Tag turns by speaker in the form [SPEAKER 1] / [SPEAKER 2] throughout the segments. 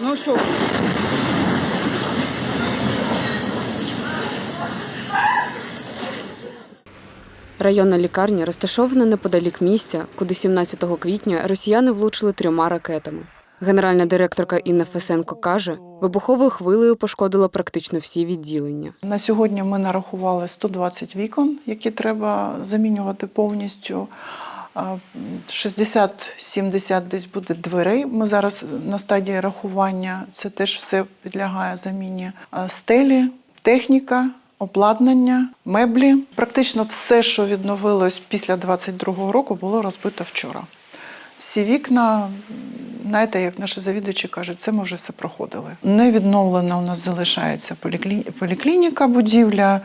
[SPEAKER 1] Ну що?
[SPEAKER 2] Районна лікарня розташована неподалік місця, куди 17 квітня росіяни влучили трьома ракетами. Генеральна директорка Інна Фесенко каже, вибуховою хвилею пошкодило практично всі відділення.
[SPEAKER 3] На сьогодні ми нарахували 120 вікон, які треба замінювати повністю. А, 60-70 десь буде дверей. Ми зараз на стадії рахування. Це теж все підлягає заміні. Стелі, техніка, обладнання, меблі. Практично все, що відновилось після 22-го року, було розбито вчора. Всі вікна, знаєте, як наші завідувачі кажуть, це ми вже все проходили. Не відновлена у нас залишається поліклі- поліклініка, будівля.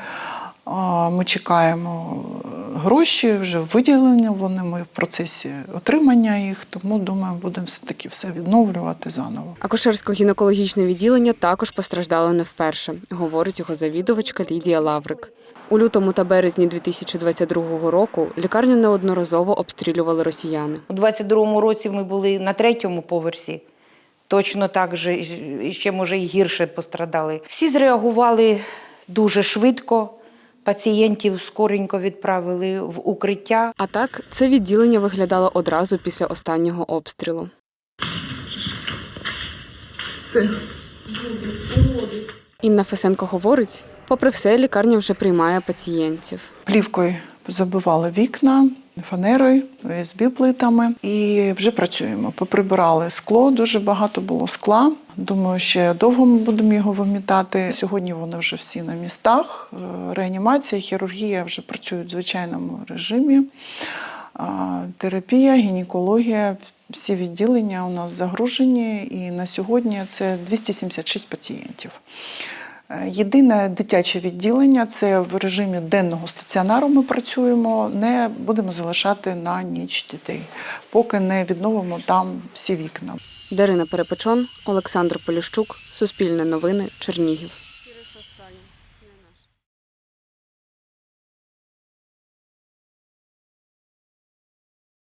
[SPEAKER 3] Ми чекаємо е, гроші, вже виділені вони. Ми в процесі отримання їх, тому думаю, будемо все-таки все відновлювати заново.
[SPEAKER 2] Акушерсько-гінекологічне відділення також постраждало не вперше, говорить його завідувачка Лідія Лаврик. У лютому та березні 2022 року лікарню неодноразово обстрілювали росіяни.
[SPEAKER 4] У 22-му році ми були на третьому поверсі. Точно так же, і ще може і гірше пострадали. Всі зреагували дуже швидко. Пацієнтів скоренько відправили в укриття.
[SPEAKER 2] А так, це відділення виглядало одразу після останнього обстрілу. Все. Інна Фесенко говорить, попри все, лікарня вже приймає пацієнтів.
[SPEAKER 3] Плівкою забивали вікна, фанерою, ОСБ плитами і вже працюємо. Поприбирали скло, дуже багато було скла. Думаю, ще довго ми будемо його вимітати. Сьогодні вони вже всі на містах. Е, Реанімація, хірургія вже працюють в звичайному режимі. Терапія, гінекологія, всі відділення у нас загружені, і на сьогодні це 276 пацієнтів. Е, Єдине дитяче відділення це в режимі денного стаціонару ми працюємо, не будемо залишати на ніч дітей, поки не відновимо там всі вікна.
[SPEAKER 2] Дарина Перепечон, Олександр Поліщук, Суспільне новини, Чернігів.